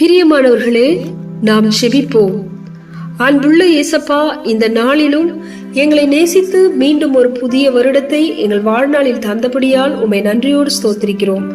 பிரியமானவர்களே நாம் செபிப்போம். அன்புள்ள இயேசப்பா இந்த நாளிலும் எங்களை நேசித்து மீண்டும் ஒரு புதிய வருடத்தை எங்கள் வாழ்நாளில் தந்தபடியால் உம்மை நன்றியோடு ஸ்தோத்திரிக்கிறோம்.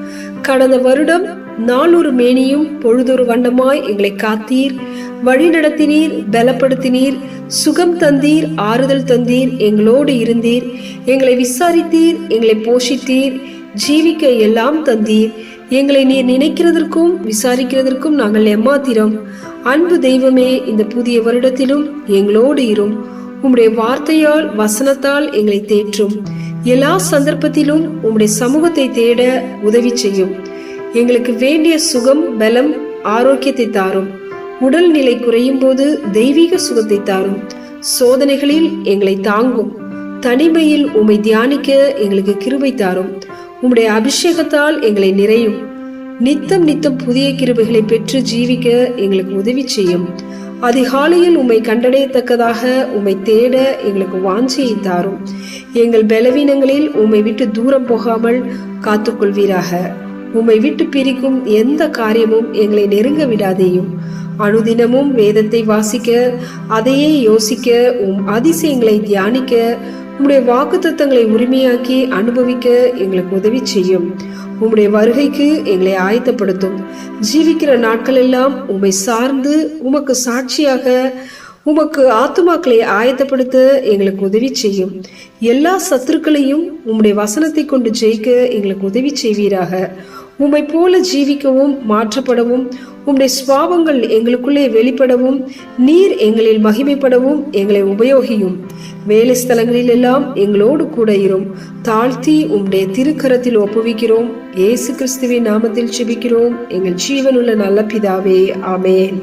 கடந்த வருடம் நாளொரு மேனியும் பொழுதொரு வண்ணமாய் எங்களை காத்தீர். வழி நடத்தினீர் பலப்படுத்தினீர் சுகம் தந்தீர் ஆறுதல் தந்தீர் எங்களோடு இருந்தீர். எங்களை விசாரித்தீர் எங்களை போஷித்தீர். ஜீவிக்க எல்லாம் தந்தீர். எங்களை நீர் நினைக்கிறதற்கும் விசாரிக்கிறதற்கும் நாங்கள் எம்மாத்திரம் அன்பு தெய்வமே இந்த புதிய வருடத்திலும் எங்களோடு இரும். உம்முடைய வார்த்தையால் வசனத்தால் எங்களை தேற்றும். எல்லா சந்தர்ப்பத்திலும் உம்முடைய சமூகத்தை தேட உதவி செய்யும். எங்களுக்கு வேண்டிய சுகம் பலம் ஆரோக்கியத்தை தாரும். உடல் நிலை குறையும் போது தெய்வீக சுகத்தை தாரும். சோதனைகளில் எங்களை தாங்கும். தனிமையில் உம்மை தியானிக்க எங்களுக்கு கிருபை தாரும். உம்முடைய அபிஷேகத்தால் எங்களை நிறையும். நித்தம் நித்தம் புதிய கிருபைகளை பெற்று ஜீவிக்க எங்களுக்கு உதவி செய்யும். அதிகாலையில் உம்மை கண்டடையத்தக்கதாக உம்மை தேட எங்களுக்கு வாஞ்சியை தாரும். எங்கள் பலவீனங்களில் உம்மை விட்டு தூரம் போகாமல் காத்துக்கொள்வீராக. உம்மை விட்டு பிரிக்கும் எந்த காரியமும் எங்களை நெருங்க விடாதேயும். அனுதினமும் வேதத்தை வாசிக்க அதையே யோசிக்க உம் அதிசயங்களை தியானிக்க உம்முடைய வாக்குத்தத்தங்களை உரிமையாக்கி அனுபவிக்க எங்களுக்கு உதவி செய்யும். உம்முடைய வருகைக்கு எங்களை ஆயத்தப்படுத்தும். ஜீவிக்கிற நாட்கள் எல்லாம் உம்மை சார்ந்து உமக்கு சாட்சியாக உமக்கு ஆத்துமாக்களை ஆயத்தப்படுத்த எங்களுக்கு உதவி செய்யும். எல்லா சத்துருக்களையும் உம்முடைய வசனத்தை கொண்டு ஜெயிக்க எங்களுக்கு உதவி செய்வீராக. உம்மை போல ஜீவிக்கவும் மாற்றப்படவும் உம்முடைய சுவாபங்கள் எங்களுக்குள்ளே வெளிப்படவும் நீர் எங்களில் மகிமைப்படவும் எங்களை உபயோகியும். வேலை ஸ்தலங்களில் எல்லாம் எங்களோடு கூட இரும். தாழ்த்தி உம்முடைய திருக்கரத்தில் ஒப்புவிக்கிறோம். இயேசு கிறிஸ்துவின் நாமத்தில் செபிக்கிறோம் எங்கள் ஜீவனுள்ள நல்ல பிதாவே ஆமேன்.